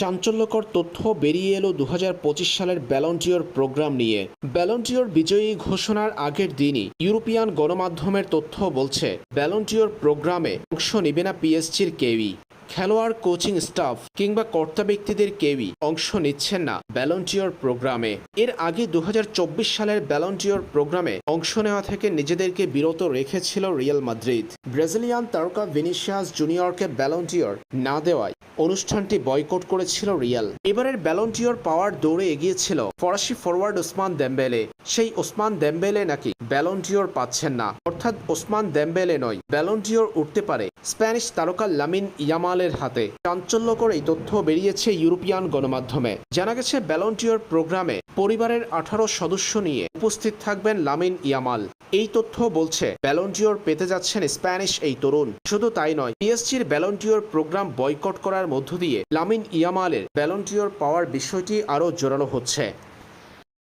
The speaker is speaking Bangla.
চাঞ্চল্যকর তথ্য বেরিয়ে এলো দু পঁচিশ সালের ব্যালন্টিয়র প্রোগ্রাম নিয়ে। ব্যালন্টিয়র বিজয়ী ঘোষণার আগের দিনই ইউরোপিয়ান গণমাধ্যমের তথ্য বলছে, ব্যালন্টিয়র প্রোগ্রামে অংশ নেবে না পিএসজির কেউই। খেলোয়াড়, কোচিং স্টাফ কিংবা কর্তা ব্যক্তিদের কেউই অংশ নিচ্ছেন না ব্যালন্টিয়র প্রোগ্রামে। এর আগে দু হাজার চব্বিশ সালের ব্যালন্টিওর প্রোগ্রামে অংশ নেওয়া থেকে নিজেদেরকে বিরত রেখেছিল রিয়াল মাদ্রিদ। ব্রাজিলিয়ান তারকা ভিনিসিয়াস জুনিয়রকে ব্যালন্টিয়র না দেওয়ায় অনুষ্ঠানটি বয়কট করেছিল রিয়াল। এবারের ব্যালন্টিয়র পাওয়ার দৌড়ে এগিয়েছিল ফরাসি ফরওয়ার্ড ওসমান দেম্বেলে। সেই ওসমান দেম্বেলে নাকি ব্যালন্টিয়র পাচ্ছেন না। অর্থাৎ ওসমান দেম্বেলে নয় ব্যালন্টিয়র উঠতে পারে স্প্যানিশ তারকা লামিন ইয়ামালের হাতে। চাঞ্চল্যকর এই তথ্য বেরিয়েছে ইউরোপিয়ান গণমাধ্যমে। জানা গেছে ব্যালন্টিয়র প্রোগ্রামে পরিবারের আঠারো সদস্য নিয়ে উপস্থিত থাকবেন লামিন ইয়ামাল। এই তথ্য বলছে ব্যালন্টিয়র পেতে যাচ্ছেন স্প্যানিশ এই তরুণ। শুধু তাই নয় পিএসজির ব্যালন্টিয়র প্রোগ্রাম বয়কট করার মধ্য দিয়ে লামিন ইয়ামালের ব্যালন্টিয়র পাওয়ার বিষয়টি আরও জোরালো হচ্ছে।